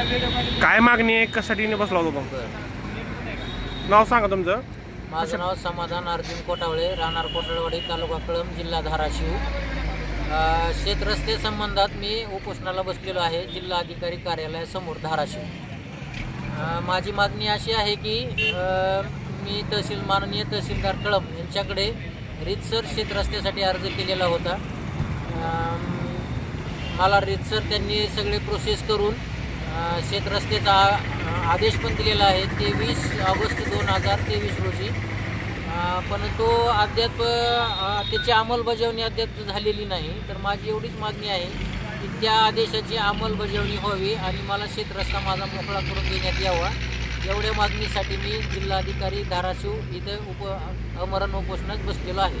काय मागणी आहे? कशासाठी बसला होतो नाव सांगा तुमचं. माझं नाव समाधान अर्जुन कोटावळे राहणार कोटाळवाडी तालुका कळम जिल्हा धाराशिव. अ, शेतरस्ते संबंधात मी उपोषणाला बसलेलो आहे जिल्हा अधिकारी कार्यालयासमोर धाराशिव. अ, माझी मागणी अशी आहे की अ, मी तहसील माननीय तहसीलदार कळम यांच्याकडे रीतसर शेतरस्त्यासाठी अर्ज केलेला होता. मला रीतसर त्यांनी सगळे प्रोसेस करून अ, शेतरस्त्याचा आदेश पण दिलेला आहे तेवीस ऑगस्ट दोन हजार तेवीस रोजी. पण तो अद्याप त्याची अंमलबजावणी अद्याप झालेली नाही. तर माझी एवढीच मागणी आहे की त्या आदेशाची अंमलबजावणी व्हावी आणि मला शेतरस्ता माझा मोकळा करून देण्यात यावा. एवढ्या मागणीसाठी मी जिल्हाधिकारी धाराशिव इथं उप अमरण उपोषणात बसलेलो आहे.